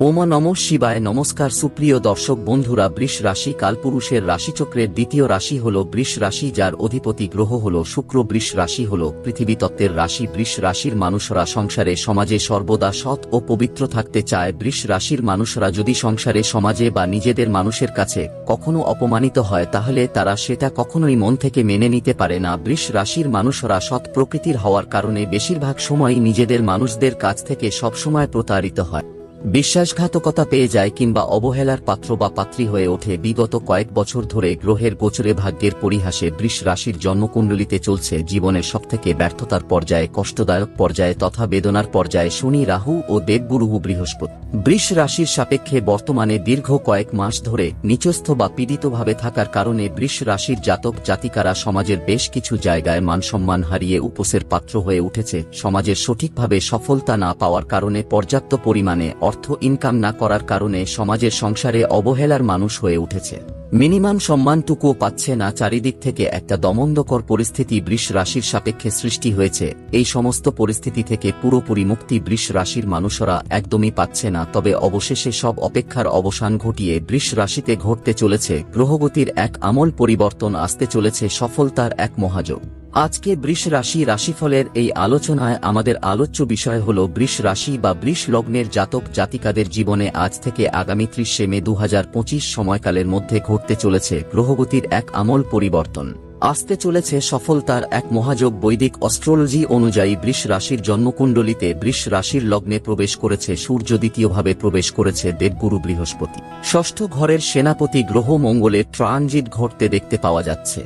ওমা নম শিবায়, নমস্কার সুপ্রিয় দর্শক বন্ধুরা, বৃষ রাশি কালপুরুষের রাশিচক্রের দ্বিতীয় রাশি হল বৃষ রাশি, যার অধিপতি গ্রহ হল শুক্র। বৃষ রাশি হল পৃথিবীতত্ত্বের রাশি। বৃষ রাশির মানুষরা সংসারে, সমাজে সর্বদা সৎ ও পবিত্র থাকতে চায়। বৃষ রাশির মানুষরা যদি সংসারে, সমাজে বা নিজেদের মানুষের কাছে কখনো অপমানিত হয়, তাহলে তারা সেটা কখনোই মন থেকে মেনে নিতে পারে না। বৃষ রাশির মানুষরা সৎ প্রকৃতির হওয়ার কারণে বেশিরভাগ সময়ই নিজেদের মানুষদের কাছ থেকে সবসময় প্রতারিত হয়। বিশ্বাসঘাতকতা পেয়ে যায় কিংবা অবহেলার পাত্র বা পাত্রী হয়ে ওঠে। বিগত কয়েক বছর ধরে গ্রহের গোচরে ভাগ্যের পরিহাসে বৃষ রাশির জন্মকুণ্ডলিতে চলছে জীবনের সবথেকে ব্যর্থতার পর্যায়ে, কষ্টদায়ক পর্যায়ে তথা বেদনার পর্যায়ে শনি, রাহু ও দেবগুরু বৃহস্পতি। বৃষ রাশির সাপেক্ষে বর্তমানে দীর্ঘ কয়েক মাস ধরে নিচস্থ বা পীড়িতভাবে থাকার কারণে বৃষ রাশির জাতক জাতিকারা সমাজের বেশ কিছু জায়গায় মানসম্মান হারিয়ে উপসের পাত্র হয়ে উঠেছে। সমাজের সঠিকভাবে সফলতা না পাওয়ার কারণে পর্যাপ্ত পরিমাণে অর্থ ইনকাম না করার কারণে সমাজের সংসারে অবহেলার মানুষ হয়ে উঠেছে। মিনিমাম সম্মানটুকুও পাচ্ছে না চারিদিক থেকে একটা দমন্দকর পরিস্থিতি বৃষ রাশির সাপেক্ষে সৃষ্টি হয়েছে। এই সমস্ত পরিস্থিতি থেকে পুরোপুরি মুক্তি বৃষ রাশির মানুষরা একদমই পাচ্ছে না, তবে অবশেষে সব অপেক্ষার অবসান ঘটিয়ে বৃষ রাশিতে ঘটতে চলেছে। গ্রহগতির এক আমল পরিবর্তন আসতে চলেছে সফলতার এক মহাযোগ। আজকে বৃষ রাশি রাশিফলের এই আলোচনায় আমাদের আলোচ্য বিষয় হল বৃষ রাশি বা বৃষ লগ্নের জাতক জাতিকাদের জীবনে আজ থেকে আগামী ত্রিশে মে দু হাজার পঁচিশ সময়কালের মধ্যে ঘটতে চলেছে গ্রহগতির এক আমল পরিবর্তন। আসতে চলেছে সফলতার এক মহাযোগ বৈদিক অস্ট্রোলজি অনুযায়ী বৃষ রাশির জন্মকুণ্ডলিতে বৃষ রাশির লগ্নে প্রবেশ করেছে সূর্য দ্বিতীয়ভাবে প্রবেশ করেছে দেবগুরু বৃহস্পতি। ষষ্ঠ ঘরের সেনাপতি গ্রহ মঙ্গলের ট্রানজিট ঘটতে দেখতে পাওয়া যাচ্ছে।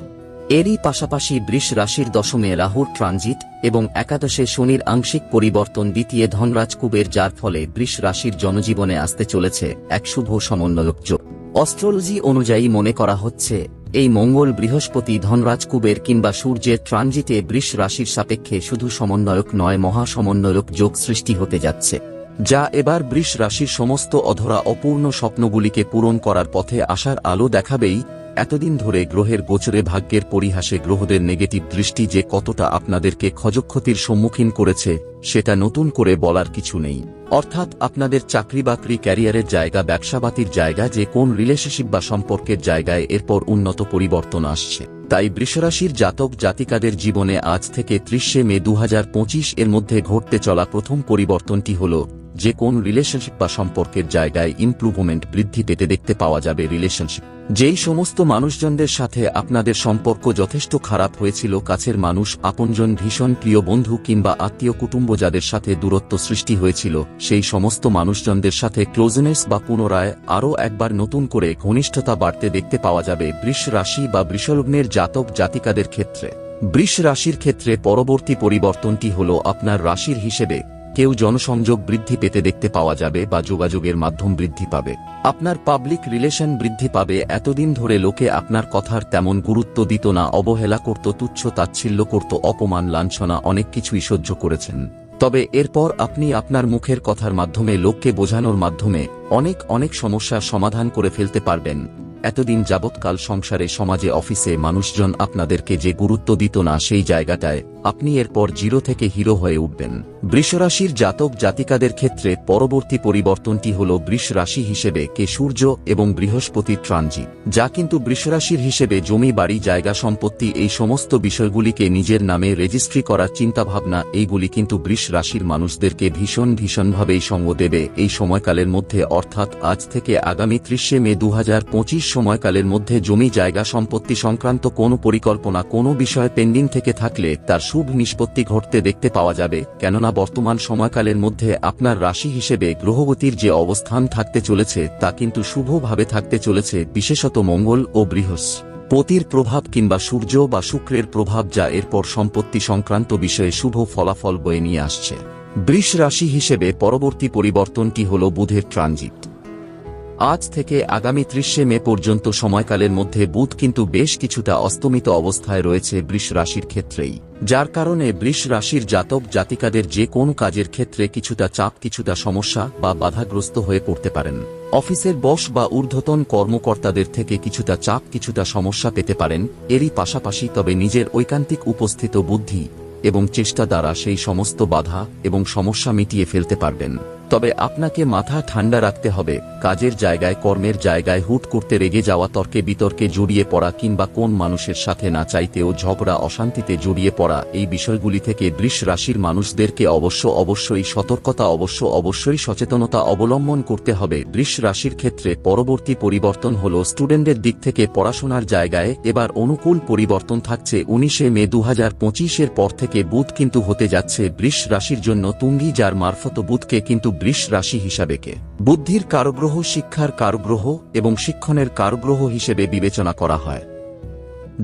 এরই পাশাপাশি বৃষ রাশির দশমে রাহুর ট্রানজিট এবং একাদশে শনির আংশিক পরিবর্তন দ্বিতীয় ধনরাজ কুবের, যার ফলে বৃষ রাশির জনজীবনে আসতে চলেছে এক শুভ সমন্বয়ক যোগ। অস্ট্রোলজি অনুযায়ী মনে করা হচ্ছে, এই মঙ্গল বৃহস্পতি ধনরাজ কুবের কিংবা সূর্যের ট্রানজিটে বৃষ রাশির সাপেক্ষে শুধু সমন্বয়ক নয়, মহা সমন্বয়ক যোগ সৃষ্টি হতে যাচ্ছে, যা এবার বৃষ রাশির সমস্ত অধরা অপূর্ণ স্বপ্নগুলিকে পূরণ করার পথে আসার আলো দেখাবেই এতদিন ধরে গ্রহের গোচরে ভাগ্যের পরিহাসে গ্রহদের নেগেটিভ দৃষ্টি যে কতটা আপনাদেরকে ক্ষয়ক্ষতির সম্মুখীন করেছে, সেটা নতুন করে বলার কিছু নেই। অর্থাৎ আপনাদের চাকরি বাকরি ক্যারিয়ারের জায়গা, ব্যবসাবাতির জায়গা, যে কোন রিলেশনশিপ বা সম্পর্কের জায়গায় এরপর উন্নত পরিবর্তন আসছে। তাই বৃষরাশির জাতক জাতিকাদের জীবনে আজ থেকে ত্রিশে মে দু হাজার পঁচিশ এর মধ্যে ঘটতে চলা প্রথম পরিবর্তনটি হল যে কোন রিলেশনশিপ বা সম্পর্কের জায়গায় ইমপ্রুভমেন্ট বৃদ্ধি পেতে দেখতে পাওয়া যাবে রিলেশনশিপ যেই সমস্ত মানুষজনদের সাথে আপনাদের সম্পর্ক যথেষ্ট খারাপ হয়েছিল, কাছের মানুষ, আপনজন ভীষণ প্রিয় বন্ধু কিংবা আত্মীয় কুটুম্ব যাদের সাথে দূরত্ব সৃষ্টি হয়েছিল, সেই সমস্ত মানুষজনদের সাথে ক্লোজনেস বা পুনরায় আরও একবার নতুন করে ঘনিষ্ঠতা বাড়তে দেখতে পাওয়া যাবে বৃষ রাশি বা বৃষলগ্নের জাতক জাতিকাদের ক্ষেত্রে। বৃষ রাশির ক্ষেত্রে পরবর্তী পরিবর্তনটি হল আপনার রাশির হিসেবে কেউ জনসংযোগ বৃদ্ধি পেতে দেখতে পাওয়া যাবে বা যোগাযোগের মাধ্যম বৃদ্ধি পাবে। আপনার পাবলিক রিলেশন বৃদ্ধি পাবে। এতদিন ধরে লোকে আপনার কথার তেমন গুরুত্ব দিত না, অবহেলা করত, তুচ্ছ তাচ্ছিল্য করত, অপমান, লাঞ্ছনা অনেক কিছুই সহ্য করেছেন। তবে এরপর আপনি আপনার মুখের কথার মাধ্যমে লোককে বোঝানোর মাধ্যমে অনেক অনেক সমস্যার সমাধান করে ফেলতে পারবেন। এতদিন যাবৎকাল সংসারে, সমাজে, অফিসে মানুষজন আপনাদেরকে যে গুরুত্ব দিত না সেই জায়গাটায়, আপনি এরপর জিরো থেকে হিরো হয়ে উঠবেন। বৃষরাশির জাতক জাতিকাদের ক্ষেত্রে পরবর্তী পরিবর্তনটি হল বৃষরাশি হিসেবে কে সূর্য এবং বৃহস্পতির ট্রানজিট। যা কিন্তু বৃষরাশির হিসেবে জমি, বাড়ি, জায়গা সম্পত্তি এই সমস্ত বিষয়গুলিকে নিজের নামে রেজিস্ট্রি করার চিন্তাভাবনা, এইগুলি কিন্তু বৃষ রাশির মানুষদেরকে ভীষণ ভীষণভাবেই সঙ্গ দেবে। এই সময়কালের মধ্যে অর্থাৎ আজ থেকে আগামী ত্রিশে মে দু হাজার পঁচিশ সময়কালের মধ্যে জমি জায়গা সম্পত্তি সংক্রান্ত কোনো পরিকল্পনা কোনো বিষয়ে পেন্ডিং থেকে থাকলে তার শুভ নিষ্পত্তি ঘটতে দেখতে পাওয়া যাবে। কেননা বর্তমান সময়কালের মধ্যে আপনার রাশি হিসেবে গ্রহগতির যে অবস্থান থাকতে চলেছে, তা কিন্তু শুভভাবে থাকতে চলেছে, বিশেষত মঙ্গল ও বৃহস্ পতির প্রভাব কিংবা সূর্য বা শুক্রের প্রভাব যা এরপর সম্পত্তি সংক্রান্ত বিষয়ে শুভ ফলাফল বয়ে নিয়ে আসছে। বৃষ রাশি হিসেবে পরবর্তী পরিবর্তনটি হল বুধের ট্রানজিট। আজ থেকে আগামী ত্রিশে মে পর্যন্ত সময়কালের মধ্যে বুধ কিন্তু বেশ কিছুটা অস্তমিত অবস্থায় রয়েছে বৃষ রাশির ক্ষেত্রেই, যার কারণে বৃষ রাশির জাতক জাতিকাদের যে কোনো কাজের ক্ষেত্রে কিছুটা চাপ, কিছুটা সমস্যা বা বাধাগ্রস্ত হয়ে পড়তে পারেন। অফিসের বস বা ঊর্ধ্বতন কর্মকর্তাদের থেকে কিছুটা চাপ, কিছুটা সমস্যা পেতে পারেন, এরই পাশাপাশি তবে নিজের ঐকান্তিক উপস্থিত বুদ্ধি এবং চেষ্টা দ্বারা সেই সমস্ত বাধা এবং সমস্যা মিটিয়ে ফেলতে পারবেন। তবে আপনাকে মাথা ঠান্ডা রাখতে হবে, কাজের জায়গায়, কর্মের জায়গায় হুট করতে রেগে যাওয়া, তর্কে বিতর্কে জড়িয়ে পড়া কিংবা কোন মানুষের সাথে না চাইতেও ঝগড়া, অশান্তিতে জড়িয়ে পড়া, এই বিষয়গুলি থেকে বৃষ রাশির মানুষদেরকে অবশ্য অবশ্যই সতর্কতা, অবশ্য অবশ্যই সচেতনতা অবলম্বন করতে হবে। বৃষ রাশির ক্ষেত্রে পরবর্তী পরিবর্তন হল স্টুডেন্টদের দিক থেকে পড়াশোনার জায়গায়, এবার অনুকূল পরিবর্তন থাকছে। উনিশে মে দু হাজার পর থেকে বুধ কিন্তু হতে যাচ্ছে বৃষ রাশির জন্য তুঙ্গি, যার মারফত বুধকে কিন্তু বৃষ রাশি হিসাবে কে? বুদ্ধির কারগ্রহ, শিক্ষার কারগ্রহ এবং শিক্ষণের কারগ্রহ হিসেবে বিবেচনা করা হয়,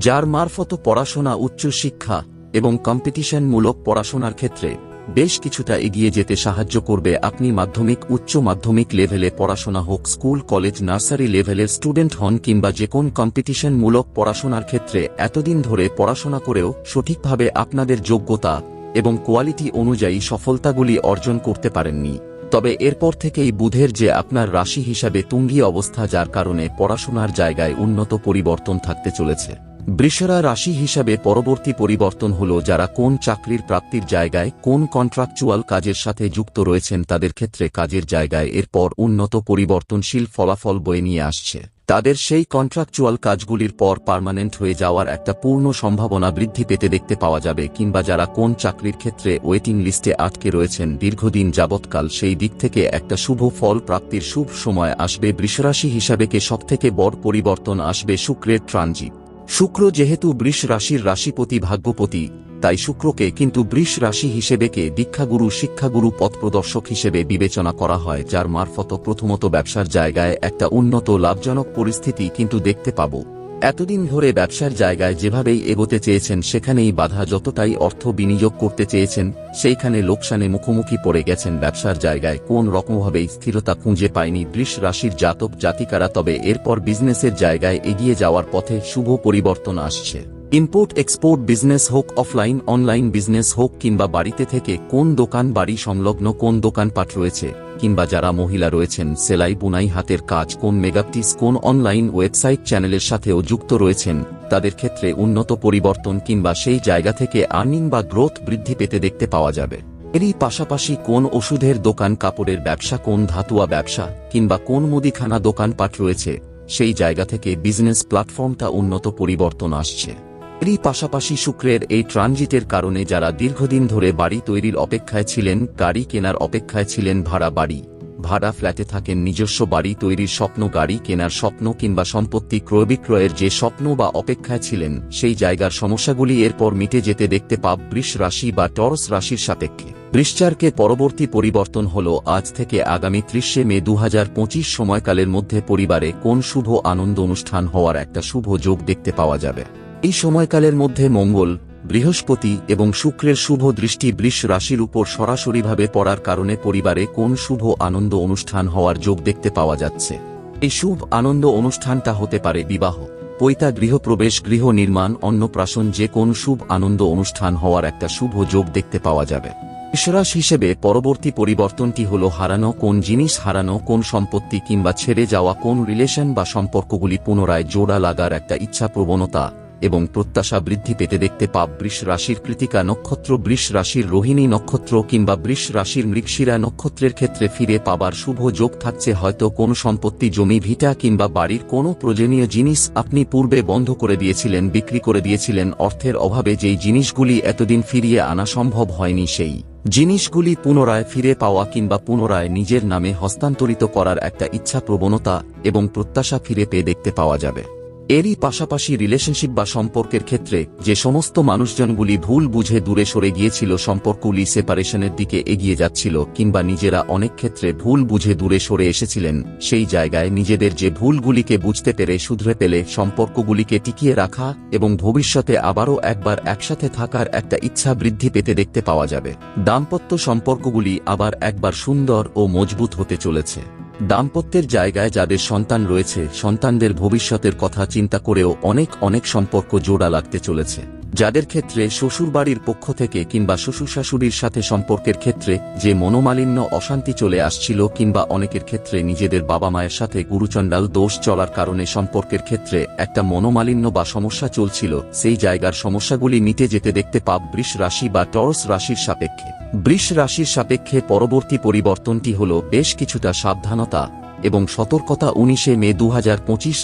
যার মারফত পড়াশোনা, উচ্চ শিক্ষা এবং কম্পিটিশনমূলক পড়াশোনার ক্ষেত্রে বেশ কিছুটা এগিয়ে যেতে সাহায্য করবে। আপনি মাধ্যমিক, উচ্চ মাধ্যমিক লেভেলে পড়াশোনা হোক, স্কুল, কলেজ, নার্সারি লেভেলের স্টুডেন্ট হন কিংবা যে কোন কম্পিটিশনমূলক পড়াশোনার ক্ষেত্রে এতদিন ধরে পড়াশোনা করেও সঠিকভাবে আপনাদের যোগ্যতা এবং কোয়ালিটি অনুযায়ী সফলতাগুলি অর্জন করতে পারেননি। তবে এরপর থেকেই বুধের যে আপনার রাশি হিসাবে তুঙ্গি অবস্থা, যার কারণে পড়াশোনার জায়গায় উন্নত পরিবর্তন থাকতে চলেছে। বৃষরা রাশি হিসাবে পরবর্তী পরিবর্তন হল যারা কোন চাকরির প্রাপ্তির জায়গায় কোন কন্ট্রাকচুয়াল কাজের সাথে যুক্ত রয়েছেন তাদের ক্ষেত্রে কাজের জায়গায় এরপর উন্নত পরিবর্তনশীল ফলাফল বয়ে নিয়ে আসছে। তাদের সেই কন্ট্রাকচুয়াল কাজগুলির পর পার্মানেন্ট হয়ে যাওয়ার একটা পূর্ণ সম্ভাবনা বৃদ্ধি পেতে দেখতে পাওয়া যাবে কিংবা যারা কোন চাকরির ক্ষেত্রে ওয়েটিং লিস্টে আটকে রয়েছেন দীর্ঘদিন যাবৎকাল সেই দিক থেকে একটা শুভ ফল প্রাপ্তির শুভ সময় আসবে বৃষরাশি হিসাবে কে সবথেকে বড় পরিবর্তন আসবে শুক্রের ট্রানজিট। শুক্র যেহেতু বৃষ রাশির রাশিপতি ভাগ্যপতি, তাই শুক্রকে কিন্তু বৃষ রাশি হিসেবেকে দীক্ষাগুরু, শিক্ষাগুরু পথপ্রদর্শক হিসেবে বিবেচনা করা হয়, যার মারফত প্রথমত ব্যবসার জায়গায় একটা উন্নত, লাভজনক পরিস্থিতি কিন্তু দেখতে পাব। এতদিন ধরে ব্যবসার জায়গায় যেভাবেই এগোতে চেয়েছেন, সেখানেই বাধা যতটাই অর্থ বিনিয়োগ করতে চেয়েছেন, সেইখানে লোকসানে মুখোমুখি পড়ে গেছেন ব্যবসার জায়গায়। কোন রকমভাবেই স্থিরতা খুঁজে পায়নি বৃষ রাশির জাতক জাতিকারা তবে এরপর বিজনেসের জায়গায় এগিয়ে যাওয়ার পথে শুভ পরিবর্তন আসছে। ইম্পোর্ট এক্সপোর্ট বিজনেস হোক অফলাইন অনলাইন বিজনেস হোক, কিংবা বাড়িতে থেকে কোন দোকান, বাড়ি সংলগ্ন কোন দোকানপাট রয়েছে, কিংবা যারা মহিলা রয়েছেন, সেলাই, বুনাই, হাতের কাজ, কোন মেগাপটিস, কোন অনলাইন ওয়েবসাইট চ্যানেলের সাথেও যুক্ত রয়েছেন, তাদের ক্ষেত্রে উন্নত পরিবর্তন কিংবা সেই জায়গা থেকে আর্নিং বা গ্রোথ বৃদ্ধি পেতে দেখতে পাওয়া যাবে। এরই পাশাপাশি কোন ওষুধের দোকান, কাপড়ের ব্যবসা, কোন ধাতুয়া ব্যবসা, কিংবা কোন মুদিখানা দোকানপাট রয়েছে, সেই জায়গা থেকে বিজনেস প্ল্যাটফর্মটা উন্নত পরিবর্তন আসছে। এরই পাশাপাশি শুক্রের এই ট্রানজিটের কারণে যারা দীর্ঘদিন ধরে বাড়ি তৈরির অপেক্ষায় ছিলেন, গাড়ি কেনার অপেক্ষায় ছিলেন ভাড়া বাড়ি। ভাড়া ফ্ল্যাটে থাকেন নিজস্ব বাড়ি তৈরির স্বপ্ন, গাড়ি কেনার স্বপ্ন কিংবা সম্পত্তি ক্রয় বিক্রয়ের যে স্বপ্ন বা অপেক্ষায় ছিলেন, সেই জায়গার সমস্যাগুলি এরপর মিটে যেতে দেখতে পাব বৃষ রাশি বা টরস রাশির সাপেক্ষে। বৃশ্চারকে পরবর্তী পরিবর্তন হল, আজ থেকে আগামী ত্রিশে মে দু হাজার পঁচিশ সময়কালের মধ্যে পরিবারে কোন শুভ আনন্দ অনুষ্ঠান হওয়ার একটা শুভ যোগ দেখতে পাওয়া যাবে। এই সময়কালের মধ্যে মঙ্গল, বৃহস্পতি এবং শুক্রের শুভ দৃষ্টি বৃষ রাশির উপর সরাসরিভাবে পড়ার কারণে পরিবারে কোন শুভ আনন্দ অনুষ্ঠান হওয়ার যোগ দেখতে পাওয়া যাচ্ছে। এই শুভ আনন্দ অনুষ্ঠানটা হতে পারে বিবাহ, পৈতা গৃহপ্রবেশ গৃহ নির্মাণ অন্নপ্রাশন যে কোন শুভ আনন্দ অনুষ্ঠান হওয়ার একটা শুভ যোগ দেখতে পাওয়া যাবে। ঈশ্বরাস হিসেবে পরবর্তী পরিবর্তনটি হল হারানো কোন জিনিস, হারানো কোন সম্পত্তি কিংবা ছেড়ে যাওয়া কোন রিলেশন বা সম্পর্কগুলি পুনরায় জোড়া লাগার একটা ইচ্ছা প্রবণতা এবং প্রত্যাশা বৃদ্ধি পেতে দেখতে পাব বৃষ রাশির কৃতিকা নক্ষত্র, বৃষ রাশির রোহিণী নক্ষত্র কিংবা বৃষ রাশির মৃগশিরা নক্ষত্রের ক্ষেত্রে ফিরে পাবার শুভ যোগ থাকছে হয়তো কোন সম্পত্তি, জমি, ভিটা কিংবা বাড়ির কোনো প্রয়োজনীয় জিনিস আপনি পূর্বে বন্ধ করে দিয়েছিলেন, বিক্রি করে দিয়েছিলেন, অর্থের অভাবে যেই জিনিসগুলি এতদিন ফিরিয়ে আনা সম্ভব হয়নি সেই জিনিসগুলি পুনরায় ফিরে পাওয়া কিংবা পুনরায় নিজের নামে হস্তান্তরিত করার একটা ইচ্ছা প্রবণতা এবং প্রত্যাশা ফিরে পেয়ে দেখতে পাওয়া যাবে। এরই পাশাপাশি রিলেশনশিপ বা সম্পর্কের ক্ষেত্রে যে সমস্ত মানুষজনগুলি ভুল বুঝে দূরে সরে গিয়েছিল, সম্পর্কগুলি সেপারেশনের দিকে এগিয়ে যাচ্ছিল কিংবা নিজেরা অনেক ক্ষেত্রে ভুল বুঝে দূরে সরে এসেছিলেন, সেই জায়গায় নিজেদের যে ভুলগুলিকে বুঝতে পেরে শুধরে পেলে সম্পর্কগুলিকে টিকিয়ে রাখা এবং ভবিষ্যতে আবারও একবার একসাথে থাকার একটা ইচ্ছা বৃদ্ধি পেতে দেখতে পাওয়া যাবে। দাম্পত্য সম্পর্কগুলি আবার একবার সুন্দর ও মজবুত হতে চলেছে। দাম্পত্যের জায়গায় যাদের সন্তান রয়েছে, সন্তানদের ভবিষ্যতের কথা চিন্তা করেও অনেক অনেক সম্পর্ক জোড়া লাগতে চলেছে। যাদের ক্ষেত্রে শ্বশুরবাড়ির পক্ষ থেকে কিংবা শ্বশুর শাশুড়ির সাথে সম্পর্কের ক্ষেত্রে যে মনোমালিন্য অশান্তি চলে আসছিল কিংবা অনেকের ক্ষেত্রে নিজেদের বাবা মায়ের সাথে গুরুচণ্ডাল দোষ চলার কারণে সম্পর্কের ক্ষেত্রে একটা মনোমালিন্য বা সমস্যা চলছিল, সেই জায়গার সমস্যাগুলি মিটে যেতে দেখতে পাব বৃষ রাশি বা টরস রাশির সাপেক্ষে। বৃষ রাশির সাপেক্ষে পরবর্তী পরিবর্তনটি হল, বেশ কিছুটা সাবধানতা এবং সতর্কতা উনিশে মে দু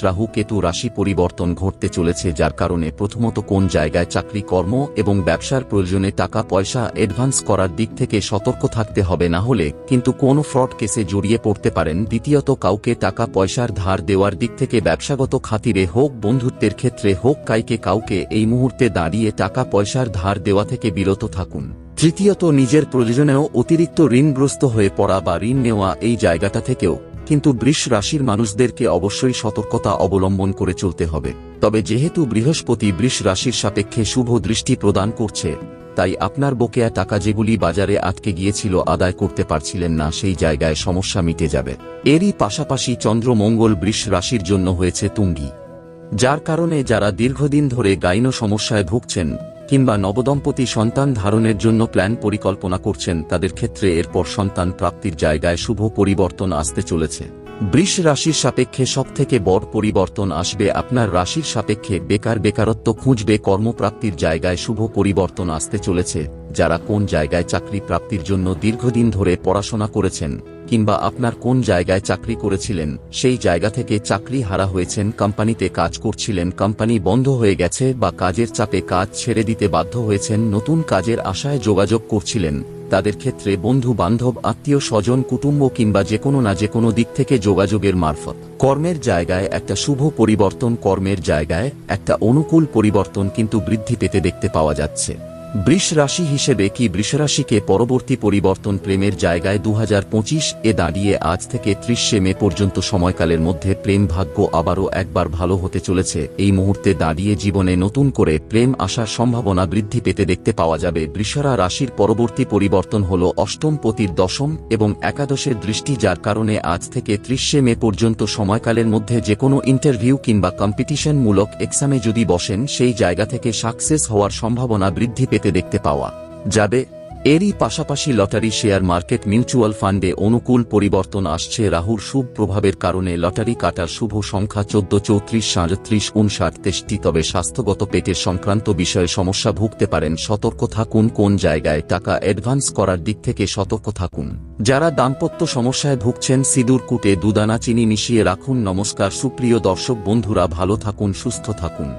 রাহু কেতু রাশি পরিবর্তন ঘটতে চলেছে, যার কারণে প্রথমত কোন জায়গায় চাকরি, কর্ম এবং ব্যবসার প্রয়োজনে টাকা, পয়সা অ্যাডভান্স করার দিক থেকে সতর্ক থাকতে হবে না হলে কিন্তু কোন ফ্রড কেসে জড়িয়ে পড়তে পারেন। দ্বিতীয়ত, কাউকে টাকা, পয়সার ধার দেওয়ার দিক থেকে ব্যবসাগত খাতিরে হোক, বন্ধুত্বের ক্ষেত্রে হোক, কাইকে কাউকে এই মুহূর্তে দাঁড়িয়ে টাকা, পয়সার ধার দেওয়া থেকে বিরত থাকুন। তৃতীয়ত, নিজের প্রয়োজনেও অতিরিক্ত ঋণগ্রস্ত হয়ে পড়া বা ঋণ নেওয়া এই জায়গাটা থেকেও কিন্তু বৃষ রাশির মানুষদেরকে অবশ্যই সতর্কতা অবলম্বন করে চলতে হবে। তবে যেহেতু বৃহস্পতি বৃষ রাশির সাপেক্ষে শুভ দৃষ্টি প্রদান করছে, তাই আপনার বকেয়া টাকা যেগুলি বাজারে আটকে গিয়েছিল আদায় করতে পারছিলেন না, সেই জায়গায় সমস্যা মিটে যাবে। এরই পাশাপাশি চন্দ্র মঙ্গল বৃষ রাশির জন্য হয়েছে তুঙ্গি, যার কারণে যারা দীর্ঘদিন ধরে গাইনো সমস্যায় ভুগছেন কিংবা নবদম্পতি সন্তান ধারণের জন্য প্ল্যান পরিকল্পনা করছেন, তাদের ক্ষেত্রে এরপর সন্তান প্রাপ্তির জায়গায় শুভ পরিবর্তন আসতে চলেছে। বৃষ রাশির সাপেক্ষে সবথেকে বড় পরিবর্তন আসবে আপনার রাশির সাপেক্ষে বেকার বেকারত্ব খুঁজবে, কর্মপ্রাপ্তির জায়গায় শুভ পরিবর্তন আসতে চলেছে, যারা কোন জায়গায় চাকরি প্রাপ্তির জন্য দীর্ঘদিন ধরে পড়াশোনা করেছেন। কিংবা আপনার কোন জায়গায় চাকরি করেছিলেন, সেই জায়গা থেকে চাকরি হারা হয়েছেন, কোম্পানিতে কাজ করছিলেন, কোম্পানি বন্ধ হয়ে গেছে বা কাজের চাপে কাজ ছেড়ে দিতে বাধ্য হয়েছেন, নতুন কাজের আশায় যোগাযোগ করছিলেন, তাদের ক্ষেত্রে বন্ধু বান্ধব আত্মীয় স্বজন কুটুম্ব কিংবা যে কোনো না যে কোনো দিক থেকে যোগাযোগের মারফত। কর্মের জায়গায় একটা শুভ পরিবর্তন, কর্মের জায়গায় একটা অনুকূল পরিবর্তন কিন্তু বৃদ্ধি পেতে দেখতে পাওয়া যাচ্ছে। বৃষ রাশি হিসেবে কি বৃষরাশিকে পরবর্তী পরিবর্তন প্রেমের জায়গায় দু হাজার পঁচিশ এ দাঁড়িয়ে আজ থেকে ত্রিশে মে পর্যন্ত সময়কালের মধ্যে প্রেম ভাগ্য আবারও একবার ভালো হতে চলেছে। এই মুহূর্তে দাঁড়িয়ে জীবনে নতুন করে প্রেম আসার সম্ভাবনা বৃদ্ধি পেতে দেখতে পাওয়া যাবে। বৃষরা রাশির পরবর্তী পরিবর্তন হল অষ্টম পতির দশম এবং একাদশের দৃষ্টি যার কারণে আজ থেকে ত্রিশে মে পর্যন্ত সময়কালের মধ্যে যে কোনো ইন্টারভিউ কিংবা কম্পিটিশনমূলক এক্সামে যদি বসেন, সেই জায়গা থেকে সাকসেস হওয়ার সম্ভাবনা বৃদ্ধি পেতে দেখতে পাওয়া যাবে। এরই পাশাপাশি লটারি শেয়ার মার্কেট মিউচুয়াল ফান্ডে অনুকূল পরিবর্তন আসছে। রাহুর শুভ প্রভাবের কারণে লটারি কাটার শুভ সংখ্যা চোদ্দ, চৌত্রিশ, সাঁত্রিশ, উনষাট, তেষ্টি। তবে স্বাস্থ্যগত পেটের সংক্রান্ত বিষয়ে সমস্যা ভুগতে পারেন। সতর্ক থাকুন কোন জায়গায় টাকা অ্যাডভান্স করার দিক থেকে সতর্ক থাকুন। যারা দাম্পত্য সমস্যায় ভুগছেন, সিঁদুর কুটে দুদানা, চিনি মিশিয়ে রাখুন। নমস্কার, সুপ্রিয় দর্শক বন্ধুরা, ভালো থাকুন, সুস্থ থাকুন।